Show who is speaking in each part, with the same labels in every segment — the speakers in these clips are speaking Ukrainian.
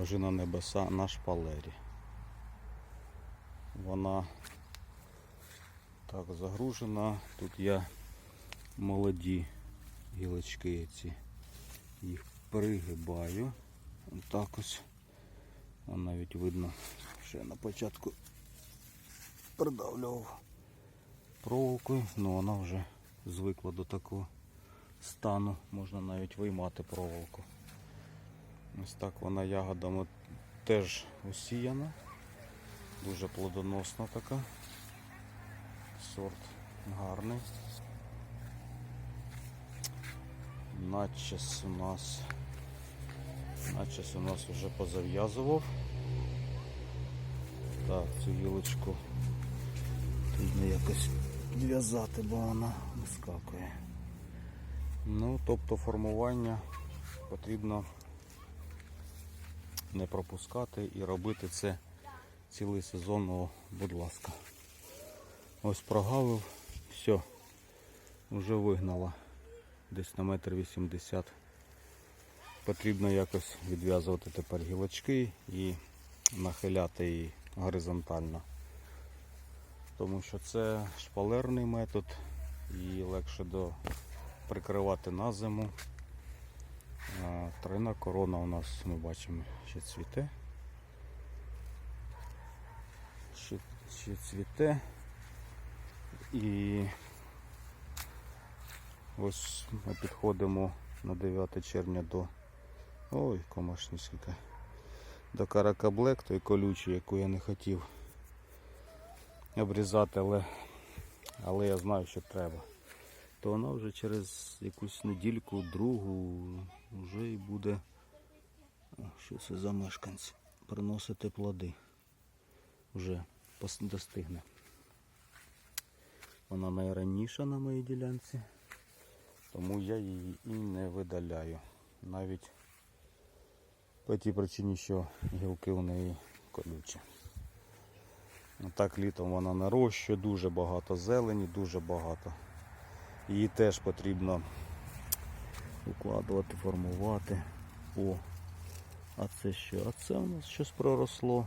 Speaker 1: Ожина небеса на шпалері. Вона так загружена. Тут я молоді гілочки ці. Їх пригибаю. Так ось. Навіть видно, що я на початку придавлював проволокою, але вона вже звикла до такого стану. Можна навіть виймати проволоку. Ось так вона ягодами теж усіяна. Дуже плодоносна така. Сорт гарний. Начес у нас. Начес у нас вже позав'язував. Так, цю гілочку Потрібно якось зв'язати, бо вона вискакує. Ну, тобто формування потрібно не пропускати і робити це цілий сезон, О, будь ласка. Ось прогавив, все, вже вигнала десь на метр вісімдесят. Потрібно якось відв'язувати тепер гілочки і нахиляти її горизонтально тому що це шпалерний метод і легше до прикривати на зиму. Трина корона у нас ми бачимо ще цвіте. Ще, ще цвіте. І ось ми підходимо на 9 червня до... Ой, комашні скільки. До каракаблек, той колючий, яку я не хотів обрізати, але, але я знаю, що треба. То вона вже через якусь недільку, другу вже і буде, О, що це за мешканці, приносити плоди. Вже достигне. Вона найраніша на моїй ділянці, тому я її і не видаляю. Навіть по тій причині, що гілки у неї колючі. Так літом вона нарощує, дуже багато зелені, дуже багато. Її теж потрібно укладувати, формувати. О, а це що? А це у нас щось проросло.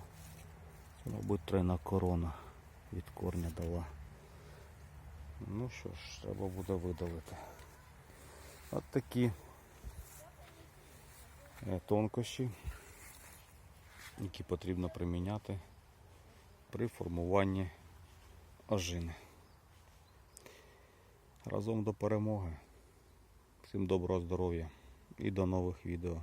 Speaker 1: Це, мабуть, тройна корона від корня дала. Ну що ж, треба буде видалити. От такі е, тонкощі, які потрібно приміняти при формуванні ожини. Разом до перемоги. Всім доброго здоров'я і до нових відео.